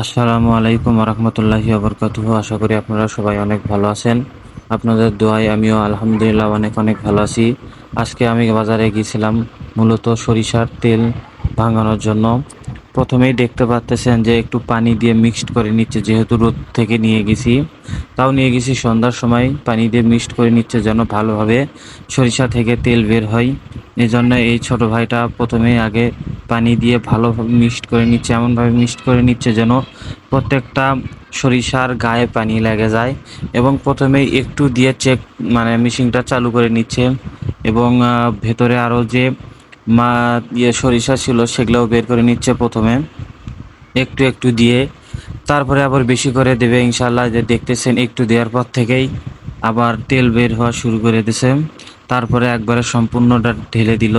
আসসালামু আলাইকুম রহমতুল্লাহি আবরকাত আশা করি আপনারা সবাই অনেক ভালো আছেন। আপনাদের দোয়ায় আমিও আলহামদুলিল্লাহ অনেক অনেক ভালো আছি। আজকে আমি বাজারে গিয়েছিলাম মূলত সরিষার তেল ভাঙানোর জন্য। প্রথমেই দেখতে পাচ্তেছেন যে একটু পানি দিয়ে মিক্সড করে নিচ্ছে, যেহেতু রোদ থেকে নিয়ে গেছি। তাও নিয়ে গেছি সন্ধ্যার সময়, পানি দিয়ে মিক্সড করে নিচ্ছে যেন ভালোভাবে সরিষা থেকে তেল বের হয়। এই জন্য এই ছোট ভাইটা প্রথমেই আগে পানি দিয়ে ভালোভাবে মিক্সড করে নিচ্ছে, এমনভাবে মিক্সড করে নিচ্ছে যেন প্রত্যেকটা সরিষার গায়ে পানি লেগে যায় এবং প্রথমে একটু দিয়ে চেক মানে মেশিনটা চালু করে নিচ্ছে এবং ভেতরে আরও যে মা ইয়ে সরিষা ছিল সেগুলোও বের করে নিচ্ছে প্রথমে। একটু একটু দিয়ে, তারপরে আবার বেশি করে দেবে ইনশাল্লাহ যে দেখতেছেন একটু দেওয়ার পর থেকেই আবার তেল বের হওয়া শুরু করে দিছে। তারপরে একবারে সম্পূর্ণটা ঢেলে দিল।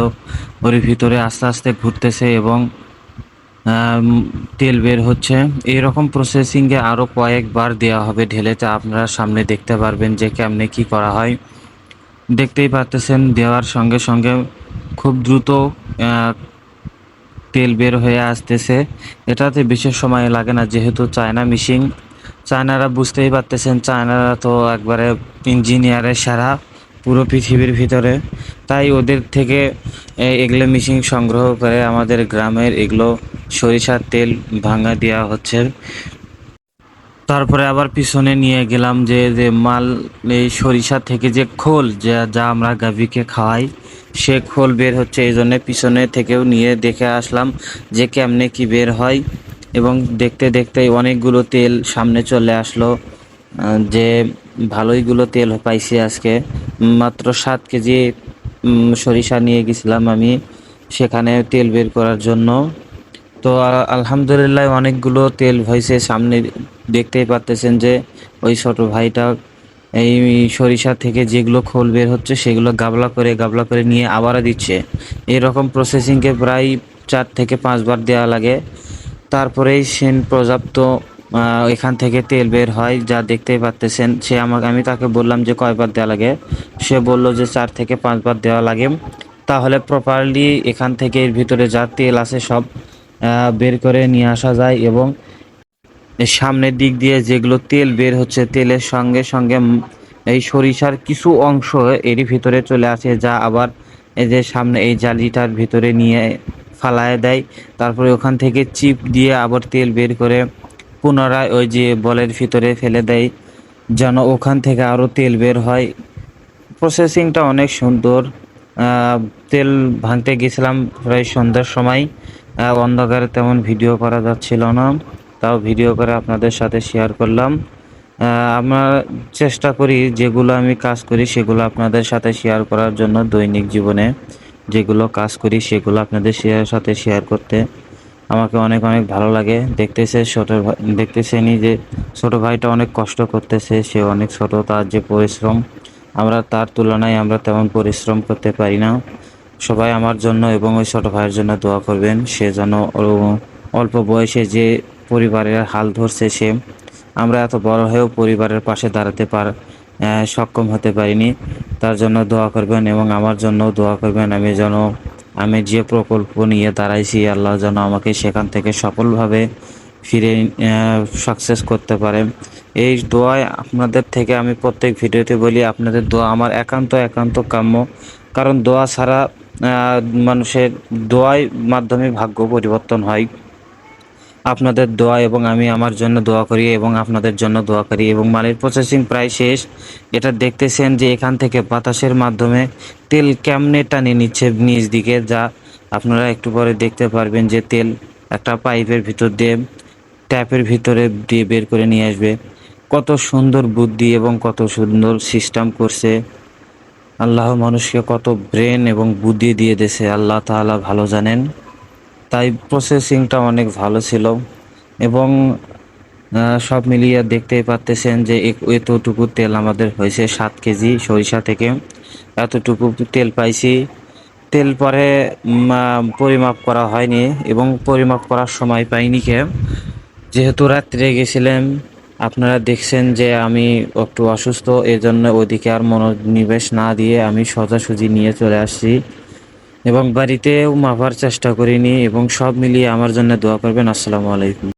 ওর ভিতরে আস্তে আস্তে ঘুরতেছে এবং তেল বের হচ্ছে। এইরকম প্রসেসিংয়ে আরও কয়েকবার দেওয়া হবে ঢেলে তা আপনারা সামনে দেখতে পারবেন যে কেমনে কি করা হয়। দেখতেই পারতেছেন, দেওয়ার সঙ্গে সঙ্গে খুব দ্রুত তেল বের হয়ে আসতেছে। এটাতে বিশেষ সময় লাগে না, যেহেতু চায়না মিশিং চায়নারা বুঝতেই পারতেছেন, চায়নারা তো একবারে ইঞ্জিনিয়ারের সারা। পুরো পৃথিবীর ভিতরে। তাই ওদের থেকে এগুলো মিশিং সংগ্রহ করে আমাদের গ্রামের এগুলো সরিষার তেল ভাঙা দেওয়া হচ্ছে। তারপরে আবার পিছনে নিয়ে গেলাম যে যে মাল, এই সরিষা থেকে যে খোল যা যা আমরা গাভীকে খাওয়াই, সে খোল বের হচ্ছে। এই জন্যে পিছনে থেকেও নিয়ে দেখে আসলাম যে কেমনে কি বের হয়। এবং দেখতে দেখতে অনেকগুলো তেল সামনে চলে আসলো যে ভালোইগুলো তেল পাইছি আজকে। মাত্র সাত কেজি সরিষা নিয়ে গেছিলাম আমি। সেখানে তেল বের করার জন্য। তো আলহামদুলিল্লাহ অনেকগুলো তেল হয়েছে। সামনে দেখতেই পারতেছেন যে ওই ছোট ভাইটা এই সরিষা থেকে যেগুলো খোল বের হচ্ছে, সেগুলো গাবলা করে গাবলা করে নিয়ে আবারও দিচ্ছে। এরকম প্রসেসিংকে প্রায় চার থেকে পাঁচবার দেওয়া লাগে। তারপরেই সেন পর্যাপ্ত এখান থেকে তেল বের হয়, যা দেখতেই পারতেছেন। সে আমাকে আমি তাকে বললাম যে কয়বার দেওয়া লাগে। সে বলল যে চার থেকে পাঁচবার দেওয়া লাগে। তাহলে প্রপারলি এখান থেকে এর ভিতরে যা তেল আছে সব বের করে নিয়ে আসা যায় এবং সামনের দিক দিয়ে যেগুলো তেল বের হচ্ছে, তেলের সঙ্গে সঙ্গে এই সরিষার কিছু অংশ এরই ভিতরে চলে আসে, যা আবার এই যে সামনে এই জালিটার ভিতরে নিয়ে ফালায় দেয়। তারপরে ওখান থেকে চিপ দিয়ে আবার তেল বের করে পুনরায় ওই যে বলের ভিতরে ফেলে দেয়, যেন ওখান থেকে আরও তেল বের হয়। প্রসেসিংটা অনেক সুন্দর। তেল ভাঙতে গেছিলাম প্রায় সন্ধ্যার সময়। অন্ধকারে তেমন ভিডিও করা যাচ্ছিল না। তাও ভিডিও করে আপনাদের সাথে শেয়ার করলাম। আমরা চেষ্টা করি যেগুলো আমি কাজ করি সেগুলো আপনাদের সাথে শেয়ার করার জন্য দৈনিক জীবনে। যেগুলো কাজ করি সেগুলো আপনাদের সাথে শেয়ার করতে। আমাকে অনেক অনেক ভালো লাগে। দেখতেছে ছোটো ভাই দেখতেছেনি যে ছোটো ভাইটা অনেক কষ্ট করতেছে, সে অনেক ছোট, তার যে পরিশ্রম, আমরা তার তুলনায় আমরা তেমন পরিশ্রম করতে পারি না। সবাই আমার জন্য এবং ওই ছোটো ভাইয়ের জন্য দোয়া করবেন, সে যেন অল্প বয়সে যে পরিবারের হাল ধরছে সে, আমরা এত বড় হয়েও পরিবারের পাশে দাঁড়াতে পার সক্ষম হতে পারিনি। তার জন্য দোয়া করবেন এবং আমার জন্য দোয়া করবেন, আমি যেন আমি যে প্রকল্প নিয়ে দাঁড়াইছি, আল্লাহ যেন আমাকে সেখান থেকে সফলভাবে ফিরে সাকসেস করতে পারে। এই দোয়ায় আপনাদের থেকে আমি প্রত্যেক ভিডিওতে বলি, আপনাদের দোয়া আমার একান্ত একান্ত কাম্য। কারণ দোয়া ছাড়া মানুষের দোয়ায় মাধ্যমে ভাগ্য পরিবর্তন হয়। আপনাদের দোয়া এবং আমি আমার জন্য দোয়া করি এবং আপনাদের জন্য দোয়া করি এবং মালের প্রসেসিং প্রায় শেষ। এটা দেখতেছেন যে এখান থেকে বাতাসের মাধ্যমে তেল কেমনে টানে নিচ্ছে নিচ দিকে, যা আপনারা একটু পরে দেখতে পারবেন যে তেল একটা পাইপের ভিতর দিয়ে, ট্যাপের ভিতরে দিয়ে বের করে নিয়ে আসবে। কত সুন্দর বুদ্ধি এবং কত সুন্দর সিস্টেম করছে। আল্লাহ মানুষকে কত ব্রেন এবং বুদ্ধি দিয়ে দিয়েছে, আল্লাহ তাআলা ভালো জানেন। তাই প্রসেসিংটা অনেক ভালো ছিল এবং সব মিলিয়ে দেখতেই পারতেছেন যে এতটুকু তেল আমাদের হয়েছে সাত কেজি সরিষা থেকে। এতটুকু তেল পাইছি। তেল পরে পরিমাপ করা হয়নি এবং পরিমাপ করার সময় পাইনি কে। যেহেতু রাত্রে গেছিলেন, আপনারা দেখছেন যে আমি একটু অসুস্থ, এজন্য ওইদিকে আর মনোনিবেশ না দিয়ে আমি সোজাসুজি নিয়ে চলে আসছি। এবং বাড়িতেও মাপার চেষ্টা করিনি এবং সব মিলিয়ে আমার জন্য দোয়া করবেন। আসসালামু আলাইকুম।